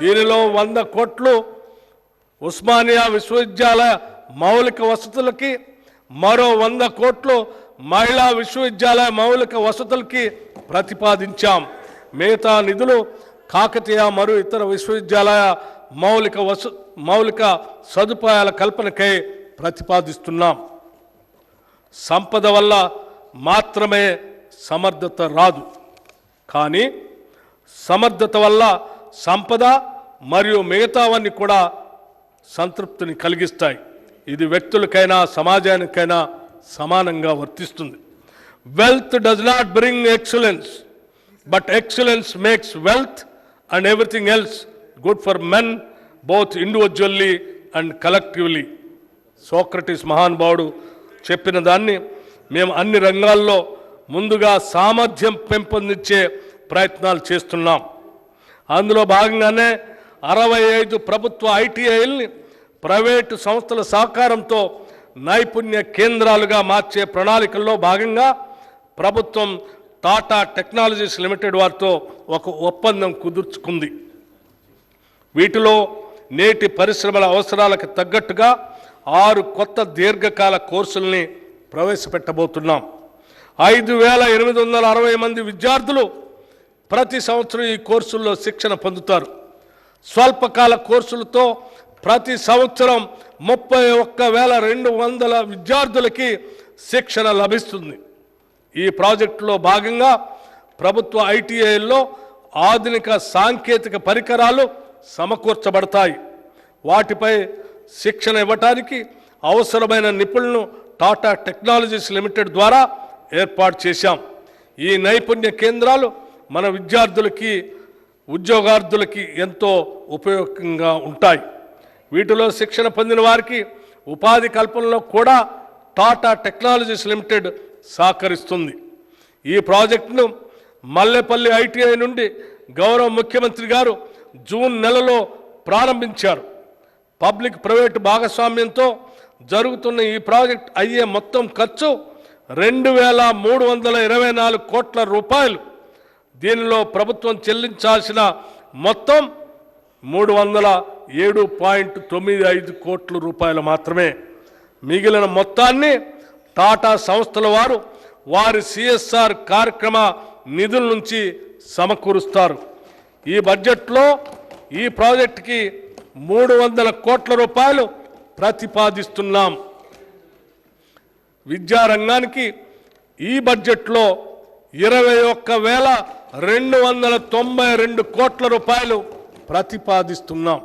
దీనిలో వంద కోట్లు ఉస్మానియా విశ్వవిద్యాలయ మౌలిక వసతులకి మరో వంద కోట్లు మహిళా విశ్వవిద్యాలయ మౌలిక వసతులకి ప్రతిపాదించాం. మిగతా నిధులు కాకతీయ మరియు ఇతర విశ్వవిద్యాలయ మౌలిక వస మౌలిక సదుపాయాల కల్పనకై ప్రతిపాదిస్తున్నాం. సంపద వల్ల మాత్రమే సమర్థత రాదు. కానీ సమర్థత వల్ల సంపద మరియు మిగతావన్నీ కూడా సంతృప్తిని కలిగిస్తాయి. ఇది వ్యక్తులకైనా సమాజానికైనా సమానంగా వర్తిస్తుంది. Wealth does not bring excellence but excellence makes wealth and everything else good for men both individually and collectively Socrates మహానుభావుడు చెప్పిన దాన్ని మేము అన్ని రంగాల్లో ముందుగా సామర్థ్యం పెంపొందించే ప్రయత్నాలు చేస్తున్నాం. అందులో భాగంగానే అరవై ఐదు ప్రభుత్వ ఐటీఐల్ని ప్రైవేటు సంస్థల సహకారంతో నైపుణ్య కేంద్రాలుగా మార్చే ప్రణాళికల్లో భాగంగా ప్రభుత్వం టాటా టెక్నాలజీస్ లిమిటెడ్ వారితో ఒక ఒప్పందం కుదుర్చుకుంది. వీటిలో నేటి పరిశ్రమల అవసరాలకు తగ్గట్టుగా ఆరు కొత్త దీర్ఘకాల కోర్సుల్ని ప్రవేశపెట్టబోతున్నాం. ఐదు వేల ఎనిమిది వందల అరవై మంది విద్యార్థులు ప్రతి సంవత్సరం ఈ కోర్సుల్లో శిక్షణ పొందుతారు. స్వల్పకాల కోర్సులతో ప్రతి సంవత్సరం ముప్పై ఒక్క వేల రెండు వందల విద్యార్థులకి శిక్షణ లభిస్తుంది. ఈ ప్రాజెక్టులో భాగంగా ప్రభుత్వ ఐటీఐల్లో ఆధునిక సాంకేతిక పరికరాలు సమకూర్చబడతాయి. వాటిపై శిక్షణ ఇవ్వటానికి అవసరమైన నిపుణులను టాటా టెక్నాలజీస్ లిమిటెడ్ ద్వారా ఏర్పాటు చేశాం. ఈ నైపుణ్య కేంద్రాలు మన విద్యార్థులకి ఉద్యోగార్థులకి ఎంతో ఉపయోగంగా ఉంటాయి. వీటిలో శిక్షణ పొందిన వారికి ఉపాధి కల్పనలో కూడా టాటా టెక్నాలజీస్ లిమిటెడ్ సహకరిస్తుంది. ఈ ప్రాజెక్టును మల్లెపల్లి ఐటీఐ నుండి గౌరవ ముఖ్యమంత్రి గారు జూన్ నెలలో ప్రారంభించారు. పబ్లిక్ ప్రైవేట్ భాగస్వామ్యంతో జరుగుతున్న ఈ ప్రాజెక్ట్ అయ్యే మొత్తం ఖర్చు రెండు వేల మూడు వందల ఇరవై నాలుగు కోట్ల రూపాయలు. దీనిలో ప్రభుత్వం చెల్లించాల్సిన మొత్తం మూడు వందల ఏడు పాయింట్ తొమ్మిది ఐదు కోట్ల రూపాయలు మాత్రమే. మిగిలిన మొత్తాన్ని టాటా సంస్థల వారు వారి సిఎస్ఆర్ కార్యక్రమ నిధుల నుంచి సమకూరుస్తారు. ఈ బడ్జెట్లో ఈ ప్రాజెక్టుకి మూడు వందల కోట్ల రూపాయలు ప్రతిపాదిస్తున్నాం. విద్యారంగానికి ఈ బడ్జెట్లో ఇరవై ఒక్క వేల రెండు వందల తొంభై రెండు కోట్ల రూపాయలు ప్రతిపాదిస్తున్నాం.